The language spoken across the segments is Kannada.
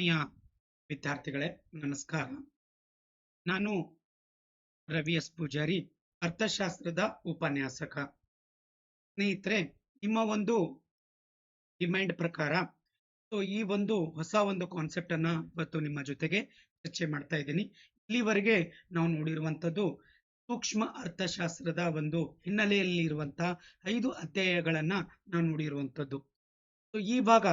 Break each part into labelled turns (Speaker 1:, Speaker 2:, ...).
Speaker 1: ಆತ್ಮೀಯ ವಿದ್ಯಾರ್ಥಿಗಳೇ, ನಮಸ್ಕಾರ. ನಾನು ರವಿ ಎಸ್. ಪೂಜಾರಿ, ಅರ್ಥಶಾಸ್ತ್ರದ ಉಪನ್ಯಾಸಕ. ಸ್ನೇಹಿತರೆ, ನಿಮ್ಮ ಒಂದು ಡಿಮ್ಯಾಂಡ್ ಪ್ರಕಾರ, ಸೊ ಈ ಒಂದು ಹೊಸ ಒಂದು ಕಾನ್ಸೆಪ್ಟ್ ಅನ್ನ ಇವತ್ತು ನಿಮ್ಮ ಜೊತೆಗೆ ಚರ್ಚೆ ಮಾಡ್ತಾ ಇದ್ದೀನಿ. ಇಲ್ಲಿವರೆಗೆ ನಾವು ನೋಡಿರುವಂತದ್ದು ಸೂಕ್ಷ್ಮ ಅರ್ಥಶಾಸ್ತ್ರದ ಒಂದು ಹಿನ್ನೆಲೆಯಲ್ಲಿ ಇರುವಂತಹ ಐದು ಅಧ್ಯಾಯಗಳನ್ನ ನಾವು ನೋಡಿರುವಂತದ್ದು ಈ ಭಾಗ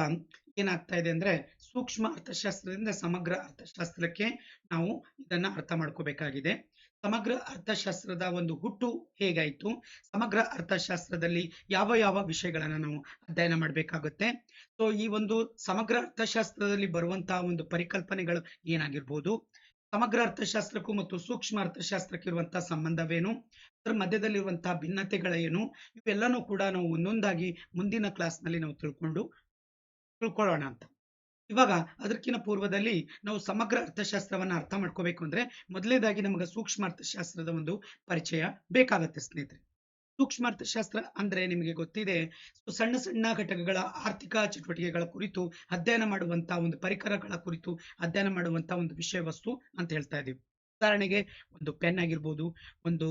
Speaker 1: ಏನಾಗ್ತಾ ಇದೆ ಅಂದ್ರೆ ಸೂಕ್ಷ್ಮ ಅರ್ಥಶಾಸ್ತ್ರದಿಂದ ಸಮಗ್ರ ಅರ್ಥಶಾಸ್ತ್ರಕ್ಕೆ ನಾವು ಇದನ್ನ ಅರ್ಥ ಮಾಡ್ಕೋಬೇಕಾಗಿದೆ. ಸಮಗ್ರ ಅರ್ಥಶಾಸ್ತ್ರದ ಒಂದು ಹುಟ್ಟು ಹೇಗಾಯ್ತು? ಸಮಗ್ರ ಅರ್ಥಶಾಸ್ತ್ರದಲ್ಲಿ ಯಾವ ಯಾವ ವಿಷಯಗಳನ್ನ ನಾವು ಅಧ್ಯಯನ ಮಾಡಬೇಕಾಗುತ್ತೆ? ಸೊ ಈ ಒಂದು ಸಮಗ್ರ ಅರ್ಥಶಾಸ್ತ್ರದಲ್ಲಿ ಬರುವಂತಹ ಒಂದು ಪರಿಕಲ್ಪನೆಗಳು ಏನಾಗಿರ್ಬೋದು? ಸಮಗ್ರ ಅರ್ಥಶಾಸ್ತ್ರಕ್ಕೂ ಮತ್ತು ಸೂಕ್ಷ್ಮ ಅರ್ಥಶಾಸ್ತ್ರಕ್ಕೆ ಇರುವಂತಹ ಸಂಬಂಧವೇನು? ಅದರ ಮಧ್ಯದಲ್ಲಿರುವಂತಹ ಭಿನ್ನತೆಗಳೇನು ಇವೆಲ್ಲನೂ ಕೂಡ ನಾವು ಒಂದೊಂದಾಗಿ ಮುಂದಿನ ಕ್ಲಾಸ್ನಲ್ಲಿ ನಾವು ತಿಳ್ಕೊಂಡು ತಿಳ್ಕೊಳ್ಳೋಣ ಅಂತ. ಇವಾಗ ಅದಕ್ಕಿಂತ ಪೂರ್ವದಲ್ಲಿ ನಾವು ಸಮಗ್ರ ಅರ್ಥಶಾಸ್ತ್ರವನ್ನ ಅರ್ಥ ಮಾಡ್ಕೋಬೇಕು ಅಂದ್ರೆ ಮೊದಲನೇದಾಗಿ ನಮಗೆ ಸೂಕ್ಷ್ಮ ಅರ್ಥಶಾಸ್ತ್ರದ ಒಂದು ಪರಿಚಯ ಬೇಕಾಗತ್ತೆ ಸ್ನೇಹಿತರೆ. ಸೂಕ್ಷ್ಮ ಅರ್ಥಶಾಸ್ತ್ರ ಅಂದ್ರೆ ನಿಮಗೆ ಗೊತ್ತಿದೆ. ಸಣ್ಣ ಸಣ್ಣ ಘಟಕಗಳ ಆರ್ಥಿಕ ಚಟುವಟಿಕೆಗಳ ಕುರಿತು, ಅಧ್ಯಯನ ಮಾಡುವಂತಹ ಒಂದು ಪರಿಕರಗಳ ಕುರಿತು ಅಧ್ಯಯನ ಮಾಡುವಂತಹ ಒಂದು ವಿಷಯ ವಸ್ತು ಅಂತ ಹೇಳ್ತಾ ಇದೀವಿ. ಉದಾಹರಣೆಗೆ ಒಂದು ಪೆನ್ ಆಗಿರ್ಬೋದು, ಒಂದು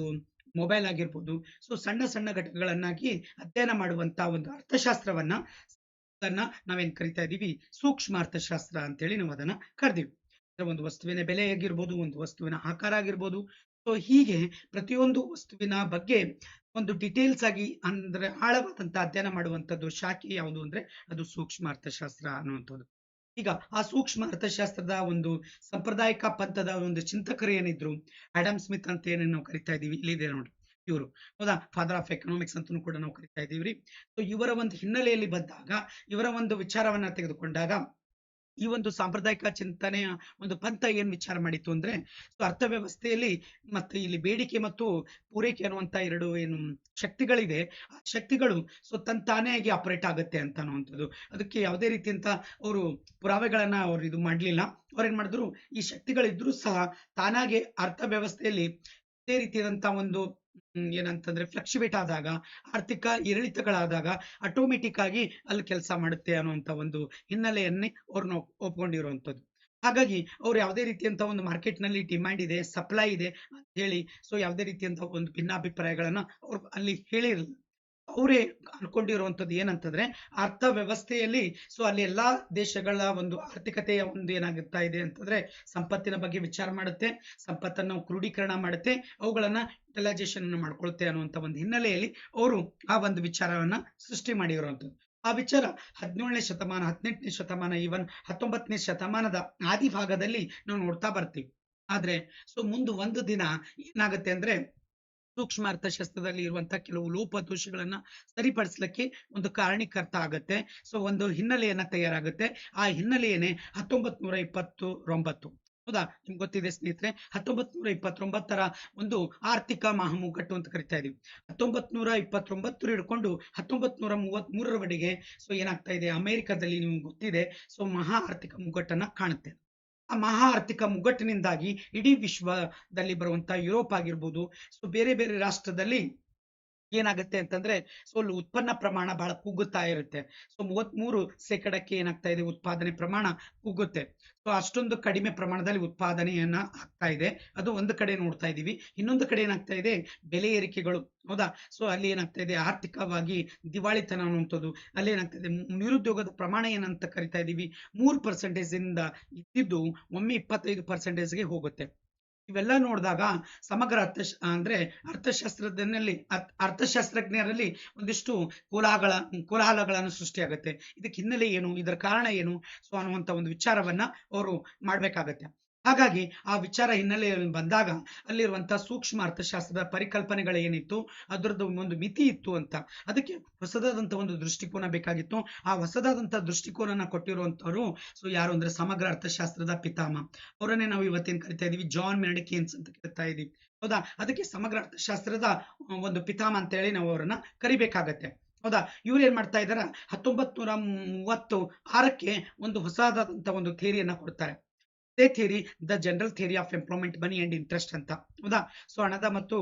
Speaker 1: ಮೊಬೈಲ್ ಆಗಿರ್ಬೋದು. ಸೊ ಸಣ್ಣ ಸಣ್ಣ ಘಟಕಗಳನ್ನಾಗಿ ಅಧ್ಯಯನ ಮಾಡುವಂತಹ ಒಂದು ಅರ್ಥಶಾಸ್ತ್ರವನ್ನ ಅದನ್ನ ನಾವೇನ್ ಕರಿತಾ ಇದೀವಿ? ಸೂಕ್ಷ್ಮ ಅರ್ಥಶಾಸ್ತ್ರ ಅಂತೇಳಿ ನಾವು ಅದನ್ನ ಕರೆದಿವಿ. ಒಂದು ವಸ್ತುವಿನ ಬೆಲೆ ಆಗಿರ್ಬೋದು, ಒಂದು ವಸ್ತುವಿನ ಆಕಾರ ಆಗಿರ್ಬೋದು. ಸೊ ಹೀಗೆ ಪ್ರತಿಯೊಂದು ವಸ್ತುವಿನ ಬಗ್ಗೆ ಒಂದು ಡಿಟೇಲ್ಸ್ ಆಗಿ ಅಂದ್ರೆ ಆಳವಾದಂತ ಅಧ್ಯಯನ ಮಾಡುವಂತದ್ದು ಶಾಖೆ ಯಾವುದು ಅಂದ್ರೆ ಅದು ಸೂಕ್ಷ್ಮ ಅರ್ಥಶಾಸ್ತ್ರ ಅನ್ನುವಂಥದ್ದು. ಈಗ ಆ ಸೂಕ್ಷ್ಮ ಅರ್ಥಶಾಸ್ತ್ರದ ಒಂದು ಸಾಂಪ್ರದಾಯಿಕ ಪಂಥದ ಒಂದು ಚಿಂತಕರು ಏನಿದ್ರು, ಆಡಮ್ ಸ್ಮಿತ್ ಅಂತ ಏನೇನು ನಾವು ಕರಿತಾ ಇದೀವಿ ಇಲ್ಲಿದೆ ನೋಡಿ ಇವರು. ಹೌದಾ? ಫಾದರ್ ಆಫ್ ಎಕನಾಮಿಕ್ಸ್ ಅಂತಲೂ ಕೂಡ ನಾವು ಕರಿತಾ ಇದೀವ್ರಿ ಸೊ ಇವರ ಒಂದು ಹಿನ್ನೆಲೆಯಲ್ಲಿ ಬಂದಾಗ, ಇವರ ಒಂದು ವಿಚಾರವನ್ನ ತೆಗೆದುಕೊಂಡಾಗ ಈ ಒಂದು ಸಾಂಪ್ರದಾಯಿಕ ಚಿಂತನೆಯ ಒಂದು ಪಂಥ ಏನು ವಿಚಾರ ಮಾಡಿತ್ತು ಅಂದ್ರೆ ಸೊ ಅರ್ಥವ್ಯವಸ್ಥೆಯಲ್ಲಿ ಮತ್ತೆ ಇಲ್ಲಿ ಬೇಡಿಕೆ ಮತ್ತು ಪೂರೈಕೆ ಅನ್ನುವಂತ ಎರಡು ಏನು ಶಕ್ತಿಗಳಿದೆ ಆ ಶಕ್ತಿಗಳು ಸೊ ಆಗಿ ಆಪರೇಟ್ ಆಗುತ್ತೆ ಅಂತ ಅನ್ನುವಂಥದ್ದು. ಅದಕ್ಕೆ ಯಾವುದೇ ರೀತಿಯಂತ ಅವರು ಪುರಾವೆಗಳನ್ನ ಅವ್ರು ಇದು ಮಾಡ್ಲಿಲ್ಲ. ಅವ್ರೇನ್ ಮಾಡಿದ್ರು, ಈ ಶಕ್ತಿಗಳಿದ್ರು ಸಹ ತಾನಾಗೆ ಅರ್ಥವ್ಯವಸ್ಥೆಯಲ್ಲಿ ಇದೇ ರೀತಿಯಾದಂತ ಒಂದು ಏನಂತಂದ್ರೆ ಫ್ಲಕ್ಚುವೇಟ್ ಆದಾಗ, ಆರ್ಥಿಕ ಏರಿಳಿತಗಳಾದಾಗ ಆಟೋಮೆಟಿಕ್ ಆಗಿ ಅಲ್ಲಿ ಕೆಲಸ ಮಾಡುತ್ತೆ ಅನ್ನುವಂತ ಒಂದು ಹಿನ್ನೆಲೆಯನ್ನೇ ಅವ್ರನ್ನ ಒಪ್ಕೊಂಡಿರುವಂತದ್ದು ಹಾಗಾಗಿ ಅವ್ರು ಯಾವುದೇ ರೀತಿಯಂತ ಒಂದು ಮಾರ್ಕೆಟ್ನಲ್ಲಿ ಡಿಮ್ಯಾಂಡ್ ಇದೆ ಸಪ್ಲೈ ಇದೆ ಅಂತ ಹೇಳಿ ಸೊ ಯಾವುದೇ ರೀತಿಯಂತ ಒಂದು ಭಿನ್ನಾಭಿಪ್ರಾಯಗಳನ್ನ ಅವ್ರು ಅಲ್ಲಿ ಹೇಳಿರಲಿಲ್ಲ ಅವರೇ ಅನ್ಕೊಂಡಿರುವಂಥದ್ದು ಏನಂತಂದ್ರೆ ಅರ್ಥ ವ್ಯವಸ್ಥೆಯಲ್ಲಿ ಸೊ ಅಲ್ಲಿ ಎಲ್ಲ ದೇಶಗಳ ಒಂದು ಆರ್ಥಿಕತೆಯ ಒಂದು ಏನಾಗುತ್ತಾ ಇದೆ ಅಂತಂದ್ರೆ ಸಂಪತ್ತಿನ ಬಗ್ಗೆ ವಿಚಾರ ಮಾಡುತ್ತೆ, ಸಂಪತ್ತನ್ನು ಕ್ರೋಢೀಕರಣ ಮಾಡುತ್ತೆ, ಅವುಗಳನ್ನ ಯುಟಿಲೈಸೇಷನ್ ಮಾಡ್ಕೊಳುತ್ತೆ ಅನ್ನುವಂತ ಒಂದು ಹಿನ್ನೆಲೆಯಲ್ಲಿ ಅವರು ಆ ಒಂದು ವಿಚಾರವನ್ನ ಸೃಷ್ಟಿ ಮಾಡಿರುವಂಥದ್ದು. ಆ ವಿಚಾರ ಹದಿನೇಳನೇ ಶತಮಾನ, ಹದಿನೆಂಟನೇ ಶತಮಾನ ಈವನ್ ಹತ್ತೊಂಬತ್ತನೇ ಶತಮಾನದ ಆದಿ ಭಾಗದಲ್ಲಿ ನಾವು ನೋಡ್ತಾ ಬರ್ತೀವಿ. ಆದ್ರೆ, ಸೊ ಮುಂದೆ ಒಂದು ದಿನ ಏನಾಗುತ್ತೆ ಅಂದ್ರೆ ಸೂಕ್ಷ್ಮ ಅರ್ಥಶಾಸ್ತ್ರದಲ್ಲಿ ಇರುವಂತಹ ಕೆಲವು ಲೋಪ ದೋಷಗಳನ್ನ ಸರಿಪಡಿಸ್ಲಿಕ್ಕೆ ಒಂದು ಕಾರಣೀಕರ್ತ ಆಗತ್ತೆ. ಸೊ ಒಂದು ಹಿನ್ನೆಲೆಯನ್ನ ತಯಾರಾಗುತ್ತೆ. ಆ ಹಿನ್ನೆಲೆಯನ್ನೇ ಹತ್ತೊಂಬತ್ ನೂರ ಇಪ್ಪತ್ತೊಂಬತ್ತು ಹೌದಾ? ನಿಮ್ಗೆ ಗೊತ್ತಿದೆ ಸ್ನೇಹಿತರೆ ಹತ್ತೊಂಬತ್ ನೂರ ಇಪ್ಪತ್ತೊಂಬತ್ತರ ಒಂದು ಆರ್ಥಿಕ ಮಹಾಮುಗ್ಗಟ್ಟು ಅಂತ ಕರಿತಾ ಇದೀವಿ. ಹತ್ತೊಂಬತ್ ನೂರ ಇಪ್ಪತ್ತೊಂಬತ್ತರ ಹಿಡ್ಕೊಂಡು ಹತ್ತೊಂಬತ್ ನೂರ ಮೂವತ್ತ್ ಮೂರರವರೆಗೆ ಸೊ ಏನಾಗ್ತಾ ಇದೆ? ಅಮೆರಿಕದಲ್ಲಿ ನಿಮ್ಗೆ ಗೊತ್ತಿದೆ ಸೊ ಮಹಾ ಆರ್ಥಿಕ ಮುಗ್ಗಟ್ಟನ್ನ ಕಾಣುತ್ತೆ. ಮಹಾ ಆರ್ಥಿಕ ಮುಗ್ಗಟ್ಟಿನಿಂದಾಗಿ ಇಡೀ ವಿಶ್ವದಲ್ಲಿ ಬರುವಂತಹ ಯುರೋಪ್ ಆಗಿರ್ಬೋದು ಸೊ ಬೇರೆ ಬೇರೆ ರಾಷ್ಟ್ರದಲ್ಲಿ ಏನಾಗುತ್ತೆ ಅಂತಂದ್ರೆ ಸೊ ಉತ್ಪನ್ನ ಪ್ರಮಾಣ ಬಹಳ ಕುಗ್ಗುತ್ತಾ ಇರುತ್ತೆ. ಸೊ ಮೂವತ್ಮೂರು ಶೇಕಡಕ್ಕೆ ಏನಾಗ್ತಾ ಇದೆ? ಉತ್ಪಾದನೆ ಪ್ರಮಾಣ ಕುಗ್ಗುತ್ತೆ. ಸೊ ಅಷ್ಟೊಂದು ಕಡಿಮೆ ಪ್ರಮಾಣದಲ್ಲಿ ಉತ್ಪಾದನೆಯನ್ನ ಆಗ್ತಾ ಇದೆ. ಅದು ಒಂದು ಕಡೆ ನೋಡ್ತಾ ಇದೀವಿ ಇನ್ನೊಂದು ಕಡೆ ಏನಾಗ್ತಾ ಇದೆ? ಬೆಲೆ ಏರಿಕೆಗಳು. ಹೌದಾ? ಸೊ ಅಲ್ಲಿ ಏನಾಗ್ತಾ ಇದೆ? ಆರ್ಥಿಕವಾಗಿ ದಿವಾಳಿತನ ಅನ್ನುವಂಥದ್ದು. ಅಲ್ಲಿ ಏನಾಗ್ತಾ ಇದೆ? ನಿರುದ್ಯೋಗದ ಪ್ರಮಾಣ ಏನಂತ ಕರಿತಾ ಇದೀವಿ ಮೂರು ಪರ್ಸೆಂಟೇಜ್ ಇಂದ ಇದ್ದಿದ್ದು ಒಮ್ಮೆ ಇಪ್ಪತ್ತೈದು ಪರ್ಸೆಂಟೇಜ್ಗೆ ಹೋಗುತ್ತೆ. ಇವೆಲ್ಲ ನೋಡಿದಾಗ ಸಮಗ್ರ ಅರ್ಥ ಅಂದ್ರೆ ಅರ್ಥಶಾಸ್ತ್ರದಲ್ಲಿ ಅರ್ಥಶಾಸ್ತ್ರಜ್ಞರಲ್ಲಿ ಒಂದಿಷ್ಟು ಕೋಲಾಹಲ, ಕೋಲಾಹಲಗಳನ್ನು ಸೃಷ್ಟಿಯಾಗುತ್ತೆ. ಇದಕ್ಕೆ ಹಿನ್ನೆಲೆ ಏನು, ಇದರ ಕಾರಣ ಏನು? ಸೊ ಅನ್ನುವಂತ ಒಂದು ವಿಚಾರವನ್ನ ಅವರು ಮಾಡ್ಬೇಕಾಗತ್ತೆ. ಹಾಗಾಗಿ ಆ ವಿಚಾರ ಹಿನ್ನೆಲೆಯಲ್ಲಿ ಬಂದಾಗ ಅಲ್ಲಿರುವಂತಹ ಸೂಕ್ಷ್ಮ ಅರ್ಥಶಾಸ್ತ್ರದ ಪರಿಕಲ್ಪನೆಗಳು ಏನಿತ್ತು, ಅದರದ್ದು ಒಂದು ಮಿತಿ ಇತ್ತು ಅಂತ. ಅದಕ್ಕೆ ಹೊಸದಾದಂಥ ಒಂದು ದೃಷ್ಟಿಕೋನ ಬೇಕಾಗಿತ್ತು. ಆ ಹೊಸದಾದಂಥ ದೃಷ್ಟಿಕೋನನ ಕೊಟ್ಟಿರುವಂಥವರು ಸೊ ಯಾರು ಅಂದ್ರೆ ಸಮಗ್ರ ಅರ್ಥಶಾಸ್ತ್ರದ ಪಿತಾಮ ಅವರನ್ನೇ ನಾವು ಇವತ್ತೇನು ಕರಿತಾ ಇದೀವಿ? ಜಾನ್ ಮೆರಡಿಕೇನ್ಸ್ ಅಂತ ಕರಿತಾ ಇದೀವಿ. ಹೌದಾ? ಅದಕ್ಕೆ ಸಮಗ್ರ ಅರ್ಥಶಾಸ್ತ್ರದ ಒಂದು ಪಿತಾಮ ಅಂತ ಹೇಳಿ ನಾವು ಅವರನ್ನ ಕರಿಬೇಕಾಗತ್ತೆ. ಹೌದಾ? ಇವ್ರು ಏನ್ ಮಾಡ್ತಾ ಇದಾರ? ಹತ್ತೊಂಬತ್ತು ನೂರ ಮೂವತ್ತು ಆರಕ್ಕೆ ಒಂದು ಹೊಸದಾದಂತ ಒಂದು ಥೇರಿಯನ್ನ ಕೊಡ್ತಾರೆ. ಅದೇ theory the general theory of employment money and interest ಅಂತ. ಹೌದಾ? ಸೊ ಹಣದ ಮತ್ತು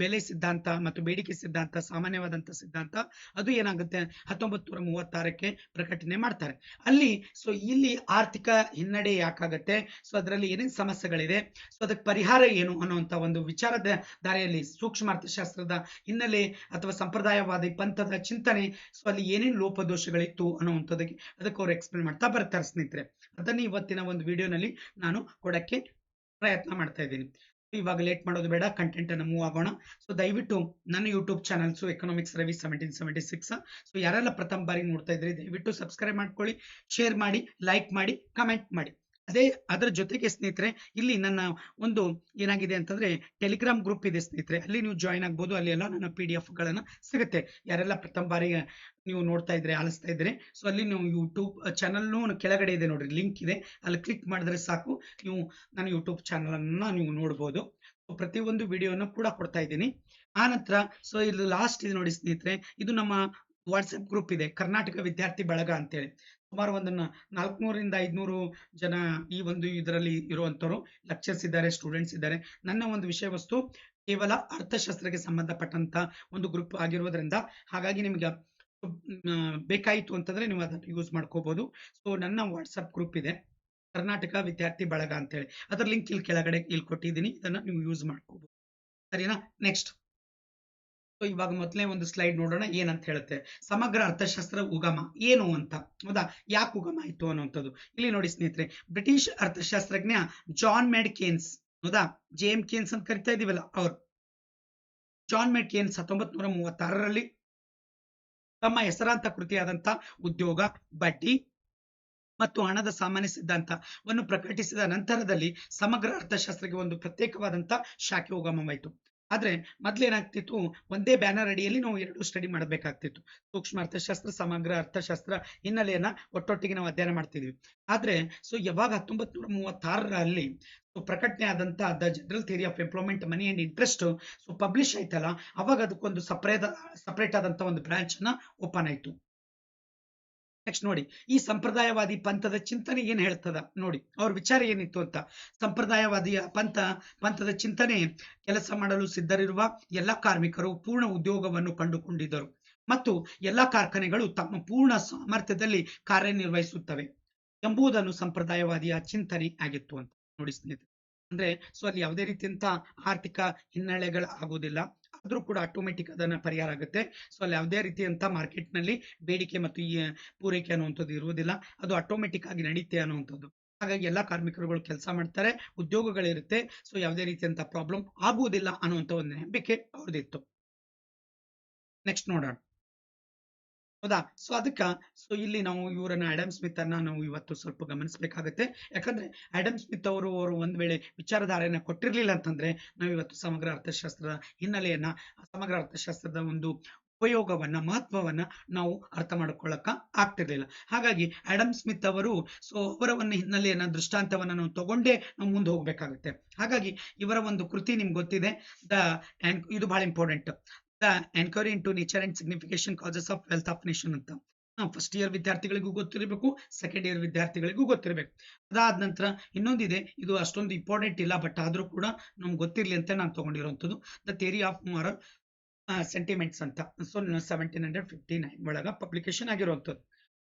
Speaker 1: ಬೆಲೆ ಸಿದ್ಧಾಂತ ಮತ್ತು ಬೇಡಿಕೆ ಸಿದ್ಧಾಂತ, ಸಾಮಾನ್ಯವಾದಂತ ಸಿದ್ಧಾಂತ, ಅದು ಏನಾಗುತ್ತೆ? ಹತ್ತೊಂಬತ್ತು ನೂರ ಮೂವತ್ತಾರಕ್ಕೆ ಪ್ರಕಟಣೆ ಮಾಡ್ತಾರೆ. ಅಲ್ಲಿ ಸೊ ಇಲ್ಲಿ ಆರ್ಥಿಕ ಹಿನ್ನಡೆ ಯಾಕಾಗತ್ತೆ? ಸೊ ಅದರಲ್ಲಿ ಏನೇನು ಸಮಸ್ಯೆಗಳಿದೆ? ಸೊ ಅದಕ್ಕೆ ಪರಿಹಾರ ಏನು ಅನ್ನುವಂತ ಒಂದು ವಿಚಾರದ ದಾರಿಯಲ್ಲಿ ಸೂಕ್ಷ್ಮ ಅರ್ಥಶಾಸ್ತ್ರದ ಹಿನ್ನೆಲೆ ಅಥವಾ ಸಂಪ್ರದಾಯವಾದಿ ಪಂಥದ ಚಿಂತನೆ ಸೊ ಅಲ್ಲಿ ಏನೇನು ಲೋಪದೋಷಗಳಿತ್ತು ಅನ್ನುವಂಥದ್ದಕ್ಕೆ ಅದಕ್ಕೆ ಅವ್ರು ಎಕ್ಸ್ಪ್ಲೇನ್ ಮಾಡ್ತಾ ಬರ್ತಾರೆ ಸ್ನೇಹಿತರೆ. ಅದನ್ನ ಇವತ್ತಿನ ಒಂದು ವಿಡಿಯೋನಲ್ಲಿ ನಾನು ಕೊಡಕ್ಕೆ ಪ್ರಯತ್ನ ಮಾಡ್ತಾ ಇದ್ದೀನಿ. ಇವಾಗ ಲೇಟ್ ಮಾಡೋದು ಬೇಡ ಕಂಟೆಂಟ್ ಅನ್ನು ಮೂವ್ ಆಗೋಣ. ಸೊ ದಯವಿಟ್ಟು ನನ್ನ YouTube channels economics Ravi seventeen seventy six so ಯಾರೆಲ್ಲ ಪ್ರಥಮ ಬಾರಿ ನೋಡ್ತಾ ಇದ್ರಿ, ದಯವಿಟ್ಟು ಸಬ್ಸ್ಕ್ರೈಬ್ ಮಾಡ್ಕೊಳ್ಳಿ ಶೇರ್ ಮಾಡಿ ಲೈಕ್ ಮಾಡಿ ಕಮೆಂಟ್ ಮಾಡಿ. ಅದೇ ಅದರ ಜೊತೆಗೆ ಸ್ನೇಹಿತರೆ, ಇಲ್ಲಿ ನನ್ನ ಒಂದು ಏನಾಗಿದೆ ಅಂತಂದ್ರೆ ಟೆಲಿಗ್ರಾಮ್ ಗ್ರೂಪ್ ಇದೆ ಸ್ನೇಹಿತರೆ. ಅಲ್ಲಿ ನೀವು ಜಾಯಿನ್ ಆಗ್ಬೋದು. ಅಲ್ಲಿ ಎಲ್ಲ ನನ್ನ ಪಿ ಡಿ ಎಫ್ ಗಳನ್ನ ಸಿಗುತ್ತೆ. ಯಾರೆಲ್ಲ ಪ್ರಥಮ ಬಾರಿ ನೀವು ನೋಡ್ತಾ ಇದ್ರೆ, ಆಲಿಸ್ತಾ ಇದ್ರೆ ಸೊ ಅಲ್ಲಿ ನೀವು ಯೂಟ್ಯೂಬ್ ಚಾನಲ್ನು ಕೆಳಗಡೆ ಇದೆ ನೋಡ್ರಿ. ಲಿಂಕ್ ಇದೆ. ಅಲ್ಲಿ ಕ್ಲಿಕ್ ಮಾಡಿದ್ರೆ ಸಾಕು. ನೀವು ನನ್ನ ಯೂಟ್ಯೂಬ್ ಚಾನಲ್ ಅನ್ನ ನೀವು ನೋಡ್ಬೋದು. ಪ್ರತಿಯೊಂದು ವಿಡಿಯೋನ ಕೂಡ ಕೊಡ್ತಾ ಇದ್ದೀನಿ. ಆ ನಂತರ ಸೊ ಇದು ಲಾಸ್ಟ್ ಇದು ನೋಡಿ ಸ್ನೇಹಿತರೆ. ಇದು ನಮ್ಮ ವಾಟ್ಸಪ್ ಗ್ರೂಪ್ ಇದೆ. ಕರ್ನಾಟಕ ವಿದ್ಯಾರ್ಥಿ ಬಳಗ ಅಂತೇಳಿ. ಸುಮಾರು ಒಂದು ನಾಲ್ಕುನೂರಿಂದ ಐದ್ನೂರು ಜನ ಈ ಒಂದು ಇದರಲ್ಲಿ ಇರುವಂಥವರು ಲೆಕ್ಚರ್ಸ್ ಇದ್ದಾರೆ ಸ್ಟೂಡೆಂಟ್ಸ್ ಇದ್ದಾರೆ. ನನ್ನ ಒಂದು ವಿಷಯ ವಸ್ತು ಕೇವಲ ಅರ್ಥಶಾಸ್ತ್ರಕ್ಕೆ ಸಂಬಂಧಪಟ್ಟಂತ ಒಂದು ಗ್ರೂಪ್ ಆಗಿರುವುದರಿಂದ ಹಾಗಾಗಿ ನಿಮಗೆ ಬೇಕಾಯಿತು ಅಂತಂದ್ರೆ ನೀವು ಅದನ್ನು ಯೂಸ್ ಮಾಡ್ಕೋಬಹುದು ಸೊ ನನ್ನ ವಾಟ್ಸಪ್ ಗ್ರೂಪ್ ಇದೆ. ಕರ್ನಾಟಕ ವಿದ್ಯಾರ್ಥಿ ಬಳಗ ಅಂತೇಳಿ. ಅದರ ಲಿಂಕ್ ಇಲ್ಲಿ ಕೆಳಗಡೆ ಇಲ್ಲಿ ಕೊಟ್ಟಿದ್ದೀನಿ. ಇದನ್ನ ನೀವು ಯೂಸ್ ಮಾಡ್ಕೋಬಹುದು ಸರಿನಾ? ನೆಕ್ಸ್ಟ್ ಇವಾಗ ಮೊದಲನೇ ಒಂದು ಸ್ಲೈಡ್ ನೋಡೋಣ, ಏನಂತ ಹೇಳುತ್ತೆ? ಸಮಗ್ರ ಅರ್ಥಶಾಸ್ತ್ರ ಉಗಮ. ಏನು ಅಂತ? ಹೌದಾ? ಯಾಕೆ ಉಗಮ ಆಯ್ತು ಅನ್ನುವಂಥದ್ದು. ಇಲ್ಲಿ ನೋಡಿ ಸ್ನೇಹಿತರೆ, ಬ್ರಿಟಿಷ್ ಅರ್ಥಶಾಸ್ತ್ರಜ್ಞ ಜಾನ್ ಮೆಡ್ ಕೇನ್ಸ್ ಹೌದಾ? ಜೆ ಎಂ ಕೇನ್ಸ್ ಅಂತ ಕರಿತಾ ಇದೀವಲ್ಲ ಅವರು. ಜಾನ್ ಮೆಡ್ ಕೇನ್ಸ್ ಹತ್ತೊಂಬತ್ ನೂರ ಮೂವತ್ತಾರರಲ್ಲಿ ತಮ್ಮ ಹೆಸರಾಂತ ಕೃತಿಯಾದಂತ ಉದ್ಯೋಗ, ಬಡ್ಡಿ ಮತ್ತು ಹಣದ ಸಾಮಾನ್ಯ ಸಿದ್ಧಾಂತವನ್ನು ಪ್ರಕಟಿಸಿದ ನಂತರದಲ್ಲಿ ಸಮಗ್ರ ಅರ್ಥಶಾಸ್ತ್ರಕ್ಕೆ ಒಂದು ಪ್ರತ್ಯೇಕವಾದಂತಹ ಶಾಖೆ ಉಗಮವಾಯಿತು. ಆದ್ರೆ ಮೊದ್ಲೇನಾಗ್ತಿತ್ತು ಒಂದೇ ಬ್ಯಾನರ್ ಅಡಿಯಲ್ಲಿ ನಾವು ಎರಡು ಸ್ಟಡಿ ಮಾಡಬೇಕಾಗ್ತಿತ್ತು. ಸೂಕ್ಷ್ಮ ಅರ್ಥಶಾಸ್ತ್ರ ಸಮಗ್ರ ಅರ್ಥಶಾಸ್ತ್ರ ಹಿನ್ನೆಲೆಯನ್ನ ಒಟ್ಟೊಟ್ಟಿಗೆ ನಾವು ಅಧ್ಯಯನ ಮಾಡ್ತಿದ್ವಿ. ಆದ್ರೆ ಸೊ ಯಾವಾಗ ಹತ್ತೊಂಬತ್ ನೂರ ಮೂವತ್ತಾರರಲ್ಲಿ ಪ್ರಕಟಣೆ ಆದಂತ the general theory of employment money and interest so publish ಆಯ್ತಲ್ಲ, ಅವಾಗ ಅದಕ್ಕೊಂದು ಸಪ್ರೇದ ಸಪ್ರೇಟ್ ಆದಂತ ಒಂದು ಬ್ರಾಂಚ್ನ ಓಪನ್ ಆಯ್ತು. ನೆಕ್ಸ್ಟ್ ನೋಡಿ, ಈ ಸಂಪ್ರದಾಯವಾದಿ ಪಂಥದ ಚಿಂತನೆ ಏನ್ ಹೇಳ್ತದ? ನೋಡಿ, ಅವ್ರ ವಿಚಾರ ಏನಿತ್ತು ಅಂತ. ಸಂಪ್ರದಾಯವಾದಿಯ ಪಂಥ, ಪಂಥದ ಚಿಂತನೆ, ಕೆಲಸ ಮಾಡಲು ಸಿದ್ಧರಿರುವ ಎಲ್ಲ ಕಾರ್ಮಿಕರು ಪೂರ್ಣ ಉದ್ಯೋಗವನ್ನು ಕಂಡುಕೊಂಡಿದ್ದರು. ಮತ್ತು ಎಲ್ಲ ಕಾರ್ಖಾನೆಗಳು ತಮ್ಮ ಪೂರ್ಣ ಸಾಮರ್ಥ್ಯದಲ್ಲಿ ಕಾರ್ಯನಿರ್ವಹಿಸುತ್ತವೆ ಎಂಬುದನ್ನು ಸಂಪ್ರದಾಯವಾದಿಯ ಚಿಂತನೆ ಆಗಿತ್ತು ಅಂತ. ನೋಡಿ ಸ್ನೇಹಿತರೆ, ಅಂದ್ರೆ ಸೊ ಅಲ್ಲಿ ಯಾವುದೇ ರೀತಿಯಂತ ಆರ್ಥಿಕ ಹಿನ್ನೆಲೆಗಳ ಆಗೋದಿಲ್ಲ ಆದ್ರೂ ಕೂಡ ಆಟೋಮೆಟಿಕ್ ಅದನ್ನ ಪರಿಹಾರ ಆಗುತ್ತೆ. ಸೊ ಅಲ್ಲಿ ಯಾವುದೇ ರೀತಿಯಂತ ಮಾರ್ಕೆಟ್ನಲ್ಲಿ ಬೇಡಿಕೆ ಮತ್ತು ಈ ಪೂರೈಕೆ ಅನ್ನುವಂಥದ್ದು ಇರುವುದಿಲ್ಲ. ಅದು ಆಟೋಮೆಟಿಕ್ ಆಗಿ ನಡೀತೆ ಅನ್ನುವಂಥದ್ದು. ಹಾಗಾಗಿ ಎಲ್ಲ ಕಾರ್ಮಿಕರುಗಳು ಕೆಲಸ ಮಾಡ್ತಾರೆ, ಉದ್ಯೋಗಗಳಿರುತ್ತೆ. ಸೊ ಯಾವುದೇ ರೀತಿಯಂತ ಪ್ರಾಬ್ಲಮ್ ಆಗುವುದಿಲ್ಲ ಅನ್ನುವಂಥ ಒಂದು ನಂಬಿಕೆ ಅವ್ರದ್ದಿತ್ತು. ನೆಕ್ಸ್ಟ್ ನೋಡೋಣ. ಹೌದಾ? ಸೊ ಅದಕ್ಕ ಸೊ ಇಲ್ಲಿ ನಾವು ಇವರನ್ನ ಆಡಮ್ ಸ್ಮಿತ್ ಅನ್ನ ನಾವು ಇವತ್ತು ಸ್ವಲ್ಪ ಗಮನಿಸಬೇಕಾಗತ್ತೆ. ಯಾಕಂದ್ರೆ ಆಡಮ್ ಸ್ಮಿತ್ ಅವರು ಅವರು ಒಂದ್ ವೇಳೆ ವಿಚಾರಧಾರೆಯನ್ನ ಕೊಟ್ಟಿರ್ಲಿಲ್ಲ ಅಂತಂದ್ರೆ, ನಾವು ಇವತ್ತು ಸಮಗ್ರ ಅರ್ಥಶಾಸ್ತ್ರದ ಹಿನ್ನೆಲೆಯನ್ನ, ಸಮಗ್ರ ಅರ್ಥಶಾಸ್ತ್ರದ ಒಂದು ಉಪಯೋಗವನ್ನ, ಮಹತ್ವವನ್ನ ನಾವು ಅರ್ಥ ಮಾಡ್ಕೊಳ್ಳಕ ಆಗ್ತಿರ್ಲಿಲ್ಲ. ಹಾಗಾಗಿ ಆಡಮ್ ಸ್ಮಿತ್ ಅವರು ಸೊ ಅವರ ಒಂದು ಹಿನ್ನೆಲೆಯನ್ನ, ದೃಷ್ಟಾಂತವನ್ನ ನಾವು ತಗೊಂಡೇ ನಾವು ಮುಂದೆ ಹೋಗ್ಬೇಕಾಗುತ್ತೆ. ಹಾಗಾಗಿ, ಇವರ ಒಂದು ಕೃತಿ ನಿಮ್ಗೆ ಗೊತ್ತಿದೆ. ದ ಇದು ಬಹಳ important enquiry into nature and signification causes of wealth of nation ಅಂತ. ಫಸ್ಟ್ ಇಯರ್ ವಿದ್ಯಾರ್ಥಿಗಳಿಗೂ ಗೊತ್ತಿರಬೇಕು ಸೆಕೆಂಡ್ ಇಯರ್ ವಿದ್ಯಾರ್ಥಿಗಳಿಗೂ ಗೊತ್ತಿರಬೇಕು. ಅದಾದ ನಂತರ ಇನ್ನೊಂದಿದೆ, ಇದು ಅಷ್ಟೊಂದು ಇಂಪಾರ್ಟೆಂಟ್ ಇಲ್ಲ ಬಟ್ ಆದರೂ ಕೂಡ ನಮ್ಗೆ ಗೊತ್ತಿರಲಿ ಅಂತ ನಾನು ತಗೊಂಡಿರುವಂಥದ್ದು the theory of moral sentiments ಅಂತ. So seventeen hundred fifty nine ಒಳಗ ಪಬ್ಲಿಕೇಶನ್ ಆಗಿರುವಂಥದ್ದು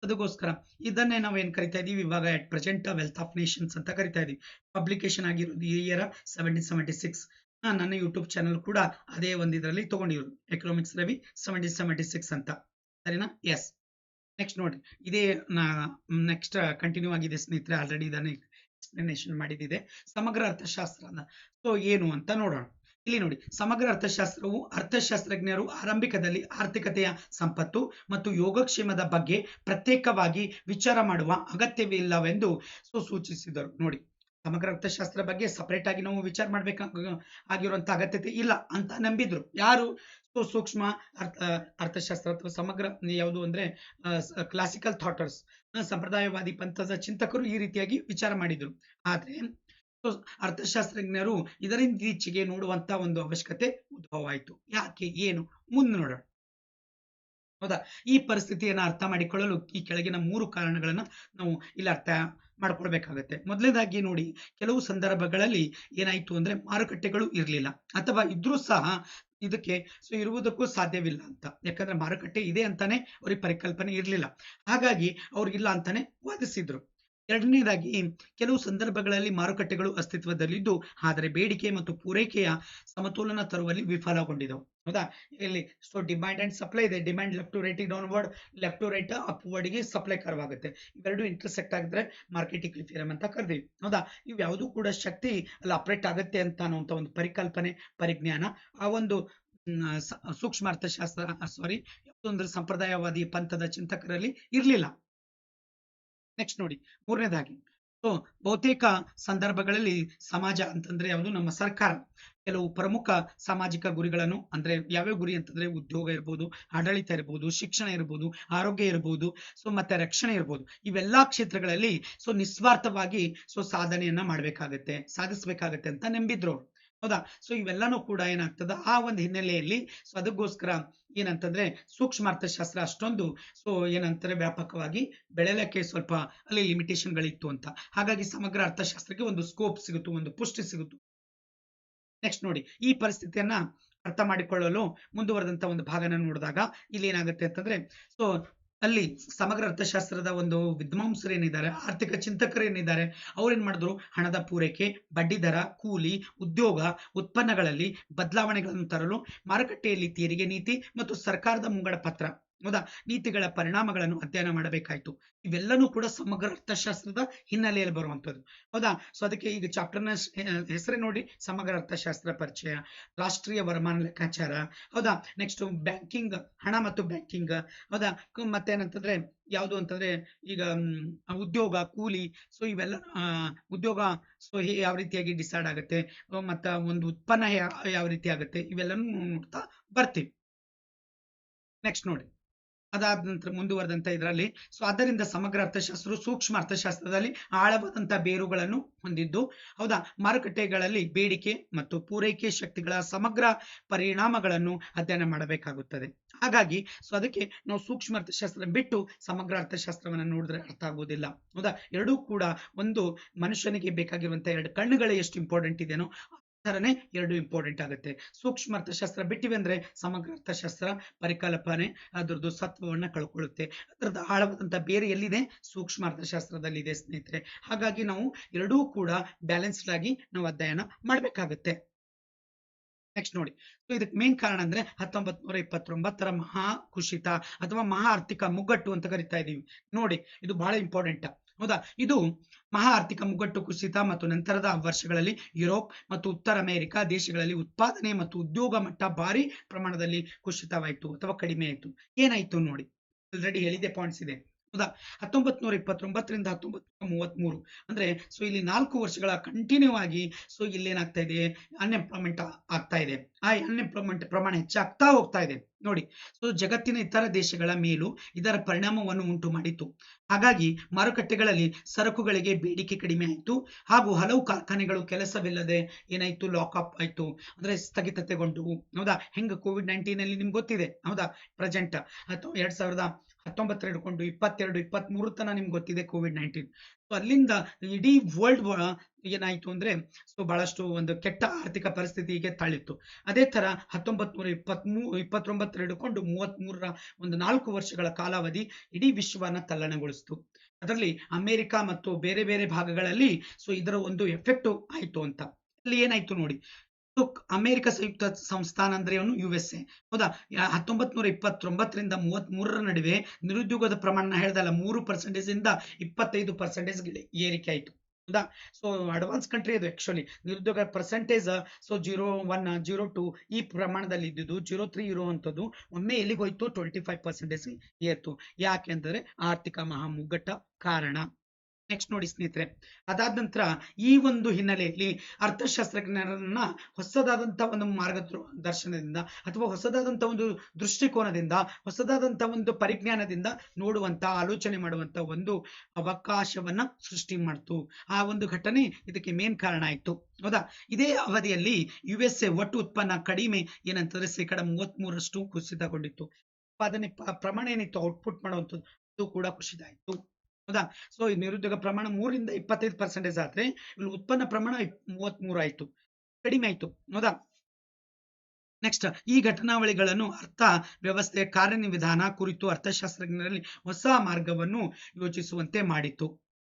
Speaker 1: ಅದಕ್ಕೋಸ್ಕರ ಇದನ್ನೇ ನಾವು ಏನು ಕರಿತಾ ಇದೀವಿ? ಇವಾಗ at present wealth of nations ಅಂತ ಕರಿತಾ ಇದೀವಿ. ಪಬ್ಲಿಕೇಶನ್ ಆಗಿರೋದು ಈ ಇಯರ್ ಸೆವೆಂಟೀನ್ ಸೆವೆಂಟಿ ಸಿಕ್ಸ್ ನನ್ನ ಯೂಟ್ಯೂಬ್ ಚಾನಲ್ ಕೂಡ ಅದೇ ಒಂದು ಇದರಲ್ಲಿ ತಗೊಂಡಿರು economics Ravi seventeen seventy six ಅಂತ. ಸರಿನಾ? ಎಸ್ ನೆಕ್ಸ್ಟ್ ನೋಡಿ ಇದೇ ನೆಕ್ಸ್ಟ್ ಕಂಟಿನ್ಯೂ ಆಗಿದೆ ಸ್ನೇಹಿತರೆ ಆಲ್ರೆಡಿ ಇದನ್ನ ಎಕ್ಸ್ಪ್ಲನೇಷನ್ ಮಾಡಿದ್ದಿದೆ ಸಮಗ್ರ ಅರ್ಥಶಾಸ್ತ್ರ ಸೊ ಏನು ಅಂತ ನೋಡೋಣ. ಇಲ್ಲಿ ನೋಡಿ, ಸಮಗ್ರ ಅರ್ಥಶಾಸ್ತ್ರವು ಅರ್ಥಶಾಸ್ತ್ರಜ್ಞರು ಆರಂಭಿಕದಲ್ಲಿ ಆರ್ಥಿಕತೆಯ ಸಂಪತ್ತು ಮತ್ತು ಯೋಗಕ್ಷೇಮದ ಬಗ್ಗೆ ಪ್ರತ್ಯೇಕವಾಗಿ ವಿಚಾರ ಮಾಡುವ ಅಗತ್ಯವಿಲ್ಲವೆಂದು ಸೂಚಿಸಿದರು. ನೋಡಿ ಸಮಗ್ರ ಅರ್ಥಶಾಸ್ತ್ರ ಬಗ್ಗೆ ಸಪರೇಟ್ ಆಗಿ ನಾವು ವಿಚಾರ ಮಾಡ್ಬೇಕ ಆಗಿರುವಂತ ಅಗತ್ಯತೆ ಇಲ್ಲ ಅಂತ ನಂಬಿದ್ರು. ಯಾರು? ಸೂಕ್ಷ್ಮ ಅರ್ಥ ಅರ್ಥಶಾಸ್ತ್ರ ಅಥವಾ ಸಮಗ್ರ ಯಾವುದು ಅಂದ್ರೆ ಕ್ಲಾಸಿಕಲ್ ಥಾಟರ್ಸ್ ಸಂಪ್ರದಾಯವಾದಿ ಪಂಥದ ಚಿಂತಕರು ಈ ರೀತಿಯಾಗಿ ವಿಚಾರ ಮಾಡಿದ್ರು. ಆದ್ರೆ ಅರ್ಥಶಾಸ್ತ್ರಜ್ಞರು ಇದರಿಂದ ಈಚೆಗೆ ನೋಡುವಂತ ಒಂದು ಅವಶ್ಯಕತೆ ಉದ್ಭವ ಆಯಿತು. ಯಾಕೆ? ಏನು? ಮುಂದೆ ನೋಡೋಣ. ಹೌದಾ? ಈ ಪರಿಸ್ಥಿತಿಯನ್ನು ಅರ್ಥ ಮಾಡಿಕೊಳ್ಳಲು ಈ ಕೆಳಗಿನ ಮೂರು ಕಾರಣಗಳನ್ನ ನಾವು ಇಲ್ಲಿ ಅರ್ಥ ಮಾಡ್ಕೊಳ್ಬೇಕಾಗತ್ತೆ ಮೊದಲನೇದಾಗಿ ನೋಡಿ, ಕೆಲವು ಸಂದರ್ಭಗಳಲ್ಲಿ ಏನಾಯ್ತು ಅಂದ್ರೆ ಮಾರುಕಟ್ಟೆಗಳು ಇರಲಿಲ್ಲ. ಅಥವಾ ಇದ್ರೂ ಸಹ ಇದಕ್ಕೆ ಸೊ ಇರುವುದಕ್ಕೂ ಸಾಧ್ಯವಿಲ್ಲ ಅಂತ. ಯಾಕಂದ್ರೆ ಮಾರುಕಟ್ಟೆ ಇದೆ ಅಂತಾನೆ ಅವ್ರಿಗೆ ಪರಿಕಲ್ಪನೆ ಇರಲಿಲ್ಲ. ಹಾಗಾಗಿ ಅವ್ರಿಗಿಲ್ಲ ಅಂತಾನೆ ವಾದಿಸಿದ್ರು. ಎರಡನೇದಾಗಿ, ಕೆಲವು ಸಂದರ್ಭಗಳಲ್ಲಿ ಮಾರುಕಟ್ಟೆಗಳು ಅಸ್ತಿತ್ವದಲ್ಲಿದ್ದು, ಆದರೆ ಬೇಡಿಕೆ ಮತ್ತು ಪೂರೈಕೆಯ ಸಮತೋಲನ ತರುವಲ್ಲಿ ವಿಫಲಗೊಂಡಿದ್ದವು ಹೌದಾ? ಇಲ್ಲಿ ಸೊ ಡಿಮ್ಯಾಂಡ್ ಅಂಡ್ ಸಪ್ಲೈ ಇದೆ. Demand left to right downward left to right ಅಪ್ವರ್ಡ್ಗೆ supply curve ಆಗುತ್ತೆ. ಇವೆರಡು ಇಂಟರ್ಸೆಕ್ಟ್ ಆಗಿದ್ರೆ ಮಾರ್ಕೆಟ್ ಇಕ್ವಿಫಿಯರಮ್ ಅಂತ ಕರೆದಿವಿ. ಹೌದಾ? ಇವು ಯಾವುದು ಕೂಡ ಶಕ್ತಿ ಅಲ್ಲಿ ಆಪರೇಟ್ ಆಗುತ್ತೆ ಅಂತ ಅನ್ನುವಂಥ ಒಂದು ಪರಿಕಲ್ಪನೆ, ಪರಿಜ್ಞಾನ, ಆ ಒಂದು ಸೂಕ್ಷ್ಮ ಅರ್ಥಶಾಸ್ತ್ರ ಸಾರಿ ಯಾವುದೊಂದು ಸಂಪ್ರದಾಯವಾದಿ ಪಂಥದ ಚಿಂತಕರಲ್ಲಿ ಇರಲಿಲ್ಲ. ನೆಕ್ಸ್ಟ್ ನೋಡಿ, ಮೂರನೇದಾಗಿ. ಸೊ ಬಹುತೇಕ ಸಂದರ್ಭಗಳಲ್ಲಿ ಸಮಾಜ ಅಂತಂದ್ರೆ ಯಾವುದು? ನಮ್ಮ ಸರ್ಕಾರ. ಕೆಲವು ಪ್ರಮುಖ ಸಾಮಾಜಿಕ ಗುರಿಗಳನ್ನು, ಅಂದ್ರೆ ಯಾವ್ಯಾವ ಗುರಿ ಅಂತಂದ್ರೆ ಉದ್ಯೋಗ ಇರ್ಬೋದು, ಆಡಳಿತ ಇರ್ಬೋದು, ಶಿಕ್ಷಣ ಇರ್ಬೋದು, ಆರೋಗ್ಯ ಇರ್ಬೋದು ಸೊ ಮತ್ತೆ ರಕ್ಷಣೆ ಇರ್ಬೋದು. ಇವೆಲ್ಲಾ ಕ್ಷೇತ್ರಗಳಲ್ಲಿ ಸೊ ನಿಸ್ವಾರ್ಥವಾಗಿ ಸೊ ಸಾಧನೆಯನ್ನ ಮಾಡ್ಬೇಕಾಗತ್ತೆ, ಸಾಧಿಸ್ಬೇಕಾಗತ್ತೆ ಅಂತ ನಂಬಿದ್ರು. ಹೌದಾ? ಸೊ ಇವೆಲ್ಲಾನು ಕೂಡ ಏನಾಗ್ತದ? ಆ ಒಂದು ಹಿನ್ನೆಲೆಯಲ್ಲಿ ಸೊ, ಅದಕ್ಕೋಸ್ಕರ ಏನಂತಂದ್ರೆ ಸೂಕ್ಷ್ಮ ಅರ್ಥಶಾಸ್ತ್ರ ಅಷ್ಟೊಂದು, ಸೊ, ಏನಂತಾರೆ ವ್ಯಾಪಕವಾಗಿ ಬೆಳೆಯಲಿಕ್ಕೆ ಸ್ವಲ್ಪ ಅಲ್ಲಿ ಲಿಮಿಟೇಷನ್ಗಳಿತ್ತು ಅಂತ. ಹಾಗಾಗಿ ಸಮಗ್ರ ಅರ್ಥಶಾಸ್ತ್ರಕ್ಕೆ ಒಂದು ಸ್ಕೋಪ್ ಸಿಗುತ್ತು, ಒಂದು ಪುಷ್ಟಿ ಸಿಗುತ್ತು. ನೆಕ್ಸ್ಟ್ ನೋಡಿ, ಈ ಪರಿಸ್ಥಿತಿಯನ್ನ ಅರ್ಥ ಮಾಡಿಕೊಳ್ಳಲು ಮುಂದುವರೆದಂತ ಒಂದು ಭಾಗನ ನೋಡಿದಾಗ ಇಲ್ಲಿ ಏನಾಗುತ್ತೆ ಅಂತಂದ್ರೆ, ಸೊ ಅಲ್ಲಿ ಸಮಗ್ರ ಅರ್ಥಶಾಸ್ತ್ರದ ಒಂದು ವಿದ್ವಾಂಸರು ಏನಿದ್ದಾರೆ ಆರ್ಥಿಕ ಚಿಂತಕರು ಏನಿದ್ದಾರೆ ಅವ್ರು ಏನ್ ಮಾಡಿದ್ರು? ಹಣದ ಪೂರೈಕೆ ಬಡ್ಡಿದರ ಕೂಲಿ, ಉದ್ಯೋಗ, ಉತ್ಪನ್ನಗಳಲ್ಲಿ ಬದಲಾವಣೆಗಳನ್ನು ತರಲು ಮಾರುಕಟ್ಟೆಯಲ್ಲಿ ತೆರಿಗೆ ನೀತಿ ಮತ್ತು ಸರ್ಕಾರದ ಮುಂಗಡ ಪತ್ರ. ಹೌದಾ ನೀತಿಗಳ ಪರಿಣಾಮಗಳನ್ನು ಅಧ್ಯಯನ ಮಾಡಬೇಕಾಯ್ತು. ಇವೆಲ್ಲನೂ ಕೂಡ ಸಮಗ್ರ ಅರ್ಥಶಾಸ್ತ್ರದ ಹಿನ್ನೆಲೆಯಲ್ಲಿ ಬರುವಂತದ್ದು ಹೌದಾ? ಸೊ ಅದಕ್ಕೆ ಈಗ ಚಾಪ್ಟರ್ನ ಹೆಸರೇ ನೋಡಿ. ಸಮಗ್ರ ಅರ್ಥಶಾಸ್ತ್ರ ಪರಿಚಯ, ರಾಷ್ಟ್ರೀಯ ವರಮಾನ ಲೆಕ್ಕಾಚಾರ, ಹೌದಾ? ನೆಕ್ಸ್ಟ್ ಬ್ಯಾಂಕಿಂಗ್ ಹಣ ಮತ್ತು ಬ್ಯಾಂಕಿಂಗ್ ಹೌದಾ? ಮತ್ತೇನಂತಂದ್ರೆ, ಯಾವುದು ಅಂತಂದ್ರೆ, ಈಗ ಉದ್ಯೋಗ, ಕೂಲಿ ಸೊ ಇವೆಲ್ಲ ಉದ್ಯೋಗ ಸೊ ಯಾವ ರೀತಿಯಾಗಿ ಡಿಸೈಡ್ ಆಗುತ್ತೆ? ಮತ್ತ ಒಂದು ಉತ್ಪನ್ನ ಯಾವ ರೀತಿ ಆಗುತ್ತೆ? ಇವೆಲ್ಲನೂ ನೋಡ್ತಾ ಬರ್ತೀವಿ. ನೆಕ್ಸ್ಟ್ ನೋಡಿ. ಅದಾದ ನಂತರ ಮುಂದುವರೆದಂತ ಇದರಲ್ಲಿ. ಸೊ ಆದ್ದರಿಂದ ಸಮಗ್ರ ಅರ್ಥಶಾಸ್ತ್ರ ಸೂಕ್ಷ್ಮ ಅರ್ಥಶಾಸ್ತ್ರದಲ್ಲಿ ಆಳವಾದಂತಹ ಬೇರುಗಳನ್ನು ಹೊಂದಿದ್ದು, ಹೌದಾ? ಮಾರುಕಟ್ಟೆಗಳಲ್ಲಿ ಬೇಡಿಕೆ ಮತ್ತು ಪೂರೈಕೆ ಶಕ್ತಿಗಳ ಸಮಗ್ರ ಪರಿಣಾಮಗಳನ್ನು ಅಧ್ಯಯನ ಮಾಡಬೇಕಾಗುತ್ತದೆ. ಹಾಗಾಗಿ ಸೊ ಅದಕ್ಕೆ ನಾವು ಸೂಕ್ಷ್ಮ ಅರ್ಥಶಾಸ್ತ್ರ ಬಿಟ್ಟು ಸಮಗ್ರ ಅರ್ಥಶಾಸ್ತ್ರವನ್ನು ನೋಡಿದ್ರೆ ಅರ್ಥ ಆಗುವುದಿಲ್ಲ. ಹೌದಾ? ಎರಡೂ ಕೂಡ ಒಂದು ಮನುಷ್ಯನಿಗೆ ಬೇಕಾಗಿರುವಂತಹ ಎರಡು ಕಣ್ಣುಗಳೇ ಎಷ್ಟು ಇಂಪಾರ್ಟೆಂಟ್ ಇದೆಯೋ ಥರನೇ ಎರಡು ಇಂಪಾರ್ಟೆಂಟ್ ಆಗುತ್ತೆ. ಸೂಕ್ಷ್ಮ ಅರ್ಥಶಾಸ್ತ್ರ ಬಿಟ್ಟಿವೆ ಅಂದ್ರೆ ಸಮಗ್ರ ಅರ್ಥಶಾಸ್ತ್ರ ಪರಿಕಲ್ಪನೆ ಅದರದ್ದು ಸತ್ವವನ್ನ ಕಳ್ಕೊಳ್ಳುತ್ತೆ. ಅದರದ್ದು ಆಳವಾದಂತ ಬೇರೆ ಎಲ್ಲಿದೆ? ಸೂಕ್ಷ್ಮ ಅರ್ಥಶಾಸ್ತ್ರದಲ್ಲಿದೆ ಸ್ನೇಹಿತರೆ. ಹಾಗಾಗಿ ನಾವು ಎರಡೂ ಕೂಡ ಬ್ಯಾಲೆನ್ಸ್ಡ್ ಆಗಿ ನಾವು ಅಧ್ಯಯನ ಮಾಡಬೇಕಾಗುತ್ತೆ. ನೆಕ್ಸ್ಟ್ ನೋಡಿ. ಇದಕ್ಕೆ ಮೇನ್ ಕಾರಣ ಅಂದ್ರೆ ಹತ್ತೊಂಬತ್ ನೂರ ಇಪ್ಪತ್ತೊಂಬತ್ತರ ಮಹಾ ಕುಸಿತ ಅಥವಾ ಮಹಾ ಆರ್ಥಿಕ ಮುಗ್ಗಟ್ಟು ಅಂತ ಕರಿತಾ ಇದೀವಿ. ನೋಡಿ, ಇದು ಬಹಳ ಇಂಪಾರ್ಟೆಂಟ್ ಹೌದಾ? ಇದು ಮಹಾ ಆರ್ಥಿಕ ಮುಗ್ಗಟ್ಟು ಕುಸಿತ ಮತ್ತು ನಂತರದ ವರ್ಷಗಳಲ್ಲಿ ಯುರೋಪ್ ಮತ್ತು ಉತ್ತರ ಅಮೆರಿಕ ದೇಶಗಳಲ್ಲಿ ಉತ್ಪಾದನೆ ಮತ್ತು ಉದ್ಯೋಗ ಮಟ್ಟ ಭಾರಿ ಪ್ರಮಾಣದಲ್ಲಿ ಕುಸಿತವಾಯಿತು ಅಥವಾ ಕಡಿಮೆ ಆಯಿತು. ಏನಾಯ್ತು ನೋಡಿ? ಆಲ್ರೆಡಿ ಹೇಳಿದೆ ಪಾಯಿಂಟ್ಸ್ ಇದೆ. ಹೌದಾ? ಹತ್ತೊಂಬತ್ ನೂರ ಇಪ್ಪತ್ತೊಂಬತ್ತರಿಂದ ಹತ್ತೊಂಬತ್ ನೂರ ಅಂದ್ರೆ ಸೊ ಇಲ್ಲಿ ನಾಲ್ಕು ವರ್ಷಗಳ ಕಂಟಿನ್ಯೂ ಆಗಿ ಸೊ ಇಲ್ಲಿ ಏನಾಗ್ತಾ ಇದೆ? ಅನ್ಎಂಪ್ಲಾಯ್ಮೆಂಟ್ ಆಗ್ತಾ ಇದೆ. ಆ ಅನ್ಎಂಪ್ಲಾಯ್ಮೆಂಟ್ ಪ್ರಮಾಣ ಹೆಚ್ಚಾಗ್ತಾ ಹೋಗ್ತಾ ಇದೆ. ನೋಡಿ ಸೊ ಜಗತ್ತಿನ ಇತರ ದೇಶಗಳ ಮೇಲೂ ಇದರ ಪರಿಣಾಮವನ್ನು ಉಂಟು ಮಾಡಿತು ಹಾಗಾಗಿ ಮಾರುಕಟ್ಟೆಗಳಲ್ಲಿ ಸರಕುಗಳಿಗೆ ಬೇಡಿಕೆ ಕಡಿಮೆ ಆಯಿತು. ಹಾಗೂ ಹಲವು ಕಾರ್ಖಾನೆಗಳು ಕೆಲಸವಿಲ್ಲದೆ ಏನಾಯ್ತು ಲಾಕಪ್ ಆಯ್ತು. ಅಂದ್ರೆ ಸ್ಥಗಿತತೆಗೊಂಡವು ಹೌದಾ? ಹೆಂಗ ಕೋವಿಡ್ ನೈನ್ಟೀನ್ ಅಲ್ಲಿ ನಿಮ್ಗೆ ಗೊತ್ತಿದೆ? ಹೌದಾ? ಪ್ರೆಸೆಂಟ್ ಅಥವಾ ಎರಡ್ ಸಾವಿರದ ಹತ್ತೊಂಬತ್ತರ ಹಿಡ್ಕೊಂಡು ಇಪ್ಪತ್ತೆರಡು ಇಪ್ಪತ್ತ್ ಮೂರು ತನ ನಿಮ್ಗೆ ಗೊತ್ತಿದೆ ಕೋವಿಡ್ ನೈನ್ಟೀನ್ ಅಲ್ಲಿಂದ ಇಡೀ ವರ್ಲ್ಡ್ ಏನಾಯ್ತು ಅಂದ್ರೆ ಸೊ ಬಹಳಷ್ಟು ಒಂದು ಕೆಟ್ಟ ಆರ್ಥಿಕ ಪರಿಸ್ಥಿತಿಗೆ ತಳ್ಳಿತ್ತು. ಅದೇ ತರ ಹತ್ತೊಂಬತ್ ನೂರ ಇಪ್ಪತ್ಮೂ ಇಪ್ಪತ್ತೊಂಬತ್ತರ ಹಿಡ್ಕೊಂಡು ಮೂವತ್ತ್ ಮೂರರ ಒಂದು ನಾಲ್ಕು ವರ್ಷಗಳ ಕಾಲಾವಧಿ ಇಡೀ ವಿಶ್ವವನ್ನ ತಲ್ಲಣಗೊಳಿಸ್ತು. ಅದರಲ್ಲಿ ಅಮೆರಿಕ ಮತ್ತು ಬೇರೆ ಬೇರೆ ಭಾಗಗಳಲ್ಲಿ ಸೊ ಇದರ ಒಂದು ಎಫೆಕ್ಟ್ ಆಯ್ತು ಅಂತ. ಅಲ್ಲಿ ಏನಾಯ್ತು ನೋಡಿ ಅಮೆರಿಕ ಸಂಯುಕ್ತ ಸಂಸ್ಥಾನ ಅಂದ್ರೆ ಏನು? ಯು ಎಸ್ ಎ ಹೌದಾ? ಹತ್ತೊಂಬತ್ ನೂರ ಇಪ್ಪತ್ತೊಂಬತ್ತರಿಂದ ಮೂವತ್ತ್ ಮೂರರ ನಡುವೆ ನಿರುದ್ಯೋಗದ ಪ್ರಮಾಣ ಹೇಳ್ದಲ್ಲ, ಮೂರು ಪರ್ಸೆಂಟೇಜ್ ಇಂದ ಇಪ್ಪತ್ತೈದು ಪರ್ಸೆಂಟೇಜ್ ಏರಿಕೆ ಆಯ್ತು. ಹೌದಾ? ಸೊ ಅಡ್ವಾನ್ಸ್ ಕಂಟ್ರಿ ಅದು ಆಕ್ಚುಲಿ ನಿರುದ್ಯೋಗ percentage so zero one zero two ಈ ಪ್ರಮಾಣದಲ್ಲಿ ಇದ್ದಿದ್ದು ಜೀರೋ ತ್ರೀ ಇರುವಂಥದ್ದು ಒಮ್ಮೆ ಎಲ್ಲಿಗೆ ಹೋಯ್ತು ಟ್ವೆಂಟಿ ಫೈವ್ ಪರ್ಸೆಂಟೇಜ್ ಏರ್ತು. ಯಾಕೆಂದರೆ ಆರ್ಥಿಕ ಮಹಾ ಮುಗ್ಗಟ್ಟ ಕಾರಣ. ನೆಕ್ಸ್ಟ್ ನೋಡಿ ಸ್ನೇಹಿತರೆ, ಅದಾದ ನಂತರ ಈ ಒಂದು ಹಿನ್ನೆಲೆಯಲ್ಲಿ ಅರ್ಥಶಾಸ್ತ್ರಜ್ಞರನ್ನ ಹೊಸದಾದಂತ ಒಂದು ಮಾರ್ಗ ದರ್ಶನದಿಂದ ಅಥವಾ ಹೊಸದಾದಂತ ಒಂದು ದೃಷ್ಟಿಕೋನದಿಂದ, ಹೊಸದಾದಂತ ಒಂದು ಪರಿಜ್ಞಾನದಿಂದ ನೋಡುವಂತ, ಆಲೋಚನೆ ಮಾಡುವಂತ ಒಂದು ಅವಕಾಶವನ್ನ ಸೃಷ್ಟಿ ಮಾಡ್ತು. ಆ ಒಂದು ಘಟನೆ ಇದಕ್ಕೆ ಮೇನ್ ಕಾರಣ ಆಯಿತು. ಹೌದಾ? ಇದೇ ಅವಧಿಯಲ್ಲಿ ಯು ಎಸ್ ಎ ಒಟ್ಟು ಉತ್ಪನ್ನ ಕಡಿಮೆ ಏನಂತಂದ್ರೆ ಶೇಕಡ ಮೂವತ್ತ್ ಮೂರರಷ್ಟು ಕುಸಿತಗೊಂಡಿತ್ತು. ಉತ್ಪಾದನೆ ಪ್ರಮಾಣ ಏನಿತ್ತು ಔಟ್ಪುಟ್ ಮಾಡುವಂಥದ್ದು ಕೂಡ ಕುಸಿದಾಯಿತು. ಹೌದಾ? ಸೊ ನಿರುದ್ಯೋಗ ಪ್ರಮಾಣ ಮೂರಿಂದ ಇಪ್ಪತ್ತೈದು ಪರ್ಸೆಂಟೇಜ್ ಆದ್ರೆ ಇಲ್ಲಿ ಉತ್ಪನ್ನ ಪ್ರಮಾಣ ಮೂವತ್ತ್ ಮೂರು ಆಯ್ತು. ಕಡಿಮೆ ಆಯ್ತು. ಹೌದಾ? ನೆಕ್ಸ್ಟ್ ಈ ಘಟನಾವಳಿಗಳನ್ನು ಅರ್ಥ ವ್ಯವಸ್ಥೆ ಕಾರ್ಯನಿವಿಧಾನ ಕುರಿತು ಅರ್ಥಶಾಸ್ತ್ರಜ್ಞರಲ್ಲಿ ಹೊಸ ಮಾರ್ಗವನ್ನು ಯೋಚಿಸುವಂತೆ ಮಾಡಿತು.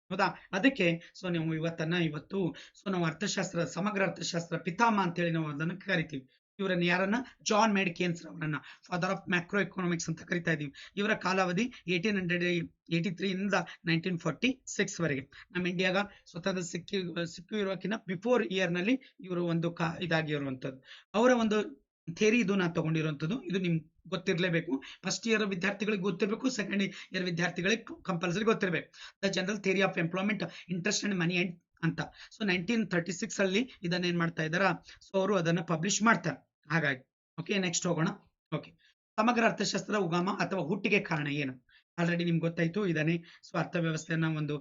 Speaker 1: ಹೌದಾ? ಅದಕ್ಕೆ ಸೊ ನಾವು ಇವತ್ತನ್ನ, ಇವತ್ತು ಸೊ ನಾವು ಅರ್ಥಶಾಸ್ತ್ರ, ಸಮಗ್ರ ಅರ್ಥಶಾಸ್ತ್ರ ಪಿತಾಮ ಅಂತೇಳಿ ನಾವು ಅದನ್ನು ಕರಿತೀವಿ. ಇವರನ್ನ ಯಾರನ್ನ? ಜಾನ್ ಮೆಡಿಕೇನ್ಸ್ ಅವರನ್ನ ಫಾದರ್ ಆಫ್ ಮ್ಯಾಕ್ರೋ ಎಕನಾಮಿಕ್ಸ್ ಅಂತ ಕರಿತಾ ಇದೀವಿ. ಇವರ ಕಾಲಾವಧಿ ಏಯ್ಟೀನ್ ಹಂಡ್ರೆಡ್ ಏಯ್ಟಿ ತ್ರೀ ಇಂದ ನೈನ್ಟೀನ್ ಫಾರ್ಟಿ ಸಿಕ್ಸ್ ವರೆಗೆ. ನಮ್ಮ ಇಂಡಿಯಾಗ ಸ್ವತಂತ್ರ ಸಿಕ್ಕಿ, ಸಿಕ್ಕು ಬಿಫೋರ್ ಇಯರ್ನಲ್ಲಿ ಇವರು ಒಂದು ಕಾ ಇದಾಗಿರುವಂತದ್ದು ಅವರ ಒಂದು ಥೇರಿ ಇದು ನಾನು ತಗೊಂಡಿರುವಂತದ್ದು ಇದು ನಿಮ್ ಗೊತ್ತಿರಲೇಬೇಕು. ಫಸ್ಟ್ ಇಯರ್ ವಿದ್ಯಾರ್ಥಿಗಳಿಗೆ ಗೊತ್ತಿರಬೇಕು ಸೆಕೆಂಡ್ ಇಯರ್ ವಿದ್ಯಾರ್ಥಿಗಳಿಗೆ ಕಂಪಲ್ಸರಿ ಗೊತ್ತಿರಬೇಕು. The general theory of employment interest and money and ಅಂತ. ಸೊ ನೈನ್ಟೀನ್ ತರ್ಟಿ ಸಿಕ್ಸ್ ಅಲ್ಲಿ ಇದನ್ನ ಏನ್ ಮಾಡ್ತಾ ಇದಾರ ಸೊ ಅವರು ಅದನ್ನ ಪಬ್ಲಿಷ್ ಮಾಡ್ತಾರೆ. ಹಾಗಾಗಿ ಓಕೆ ನೆಕ್ಸ್ಟ್ ಹೋಗೋಣ. ಓಕೆ ಸಮಗ್ರ ಅರ್ಥಶಾಸ್ತ್ರದ ಉಗಮ ಅಥವಾ ಹುಟ್ಟಿಗೆ ಕಾರಣ ಏನು? ಆಲ್ರೆಡಿ ನಿಮ್ಗೆ ಗೊತ್ತಾಯ್ತು, ಇದನ್ನೇ ಸ್ವಾರ್ಥ ಅರ್ಥವ್ಯವಸ್ಥೆಯನ್ನ ಒಂದು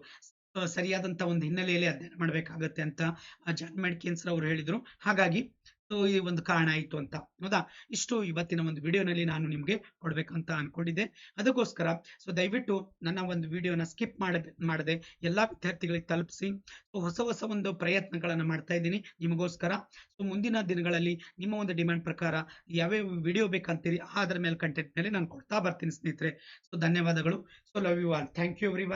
Speaker 1: ಸರಿಯಾದಂತ ಒಂದು ಹಿನ್ನೆಲೆಯಲ್ಲಿ ಅಧ್ಯಯನ ಮಾಡಬೇಕಾಗತ್ತೆ ಅಂತ ಜಾನ್ ಮೆಡ್ಕಿನ್ಸ್ ಅವರು ಹೇಳಿದ್ರು. ಹಾಗಾಗಿ ಈ ಒಂದು ಕಾರಣ ಆಯಿತು ಅಂತ. ಹೌದಾ? ಇಷ್ಟು ಇವತ್ತಿನ ಒಂದು ವಿಡಿಯೋನಲ್ಲಿ ನಾನು ನಿಮಗೆ ಕೊಡಬೇಕಂತ ಅನ್ಕೊಂಡಿದ್ದೆ. ಅದಕ್ಕೋಸ್ಕರ ಸೊ ದಯವಿಟ್ಟು ನನ್ನ ಒಂದು ವಿಡಿಯೋನ ಸ್ಕಿಪ್ ಮಾಡ ಮಾಡದೆ ಎಲ್ಲ ವಿದ್ಯಾರ್ಥಿಗಳಿಗೆ ತಲುಪಿಸಿ. ಹೊಸ ಹೊಸ ಒಂದು ಪ್ರಯತ್ನಗಳನ್ನು ಮಾಡ್ತಾ ಇದ್ದೀನಿ ನಿಮಗೋಸ್ಕರ. ಸೊ ಮುಂದಿನ ದಿನಗಳಲ್ಲಿ ನಿಮ್ಮ ಒಂದು ಡಿಮ್ಯಾಂಡ್ ಪ್ರಕಾರ ಯಾವ್ಯಾವ ವಿಡಿಯೋ ಬೇಕಂತೀರಿ ಅದರ ಮೇಲೆ ಕಂಟೆಂಟ್ ಮೇಲೆ ನಾನು ಕೊಡ್ತಾ ಬರ್ತೀನಿ ಸ್ನೇಹಿತರೆ. ಸೊ ಧನ್ಯವಾದಗಳು. So love you all thank you every